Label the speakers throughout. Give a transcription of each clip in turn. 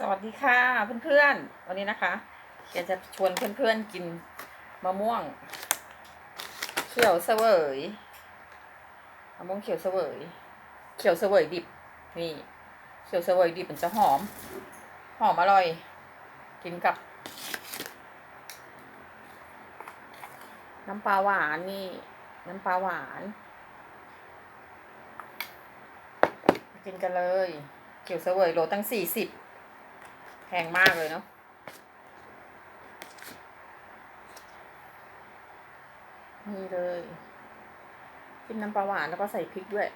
Speaker 1: สวัสดีค่ะเพื่อนๆ วันนี้นะคะเกจะชวนเพื่อนๆกินมะม่วง เขียวเสวยมะม่วงเขียวเสวย เขียวเสวยดิบนี่ เขียวเสวยดิบมันจะหอม หอมอร่อย กินกับ น้ำปลาหวานนี่ น้ำปลาหวาน กินกันเลย เขียวเสวยโลตั้งสี่สิบ แพงมากเลยเนาะนี่เลยจิ้มน้ำปลาหวานแล้วก็ใส่พริกด้วย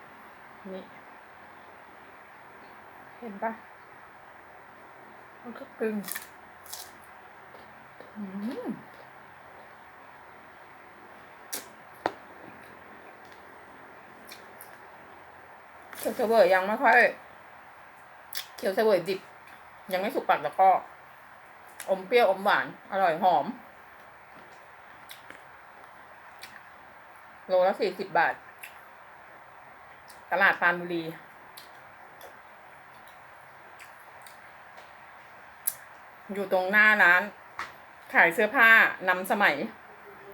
Speaker 1: นี่ เห็นปะมันก็กึ่งอืมเขียวเสวยยังไม่ค่อย เขียวเสวยดิบ ยังไม่สุกปากแล้วก็ อมเปรี้ยวอมหวาน อร่อยหอม โลละสี่สิบบาท ตลาดปานบุรีอยู่ตรงหน้าร้าน ขายเสื้อผ้านำสมัย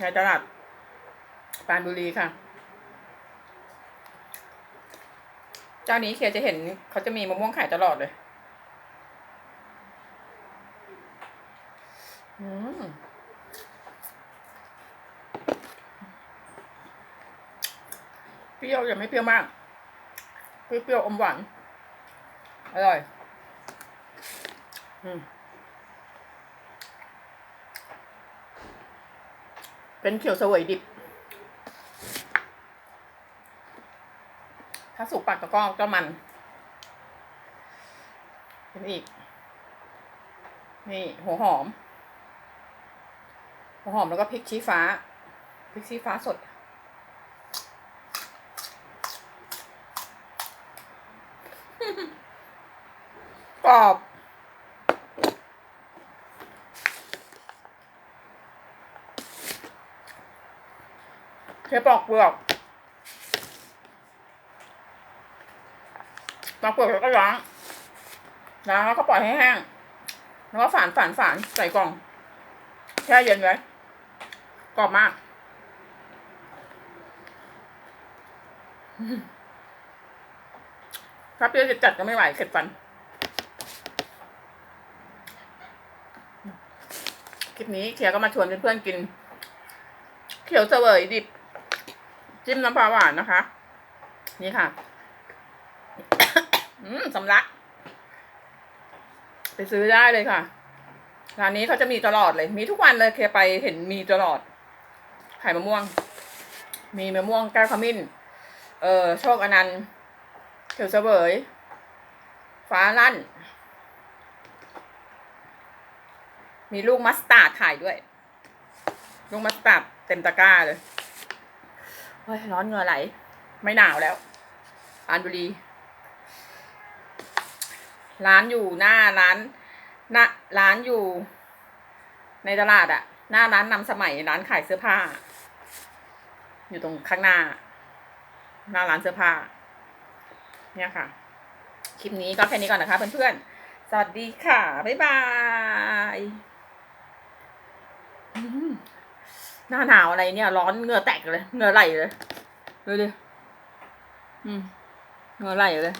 Speaker 1: ในตลาดปานบุรีค่ะ เจ้านี้เคียร์จะเห็นเขาจะมีมะม่วงขายตลอดเลย อืมเปรี้ยวยังไม่เปรี้ยวมากเปรี้ยวอมหวาน อร่อย อืม เป็นเขียวสวยดิบ ถ้าสุกปากตะก้อก็มัน เป็นอีก นี่หัวหอม หัวหอมแล้วก็พริกชี้ฟ้า พริกชี้ฟ้าสด กรอบเทปอกเปลือกปอกเปลือกแล้วก็ล้างล้างแล้วก็ปล่อยให้แห้ง แล้วก็ฝานฝานฝานใส่กล่อง แช่เย็นไว้ กรอบมาก ถ้าเปรี้ยวจจัดก็ไม่ไหวเข็ดฟัน คลิปนี้เคียร์ก็มาชวนเพื่อนๆกิน เขียวเสวยดิบ จิ้มน้ำปลาหวานนะคะ นี่ค่ะ อืมสำลัก ไปซื้อได้เลยค่ะร้านนี้เขาจะมีตลอดเลย มีทุกวันเลยเคยไปเห็นมีตลอด ไขายมะม่วง มีมะม่วงแก้วขมิ้น เอ่อโชคอนันต์เขียวเสวยฟ้าลั่น มีลูกมัสตาร์ดขายด้วย ลูกมัสตาร์ดเต็มตะกร้าเลยเฮ้ยร้อนเหงื่อไหล ไม่หนาวแล้วปรานบุรี ร้านอยู่หน้าร้านหน้าร้านอยู่ในตลาดอะหน้าร้านนำสมัยร้านขายเสื้อผ้า อยู่ตรงข้างหน้า หน้าร้านเสื้อผ้า เนี่ยค่ะ คลิปนี้ก็แค่นี้ก่อนนะคะ เพื่อนๆ สวัสดีค่ะ บ๊ายบายหน้าหนาวอะไรเนี่ย ร้อนเหงื่อแตกเลยเหงื่อไหลเลยดูดิอืมเหงื่อไหลเลย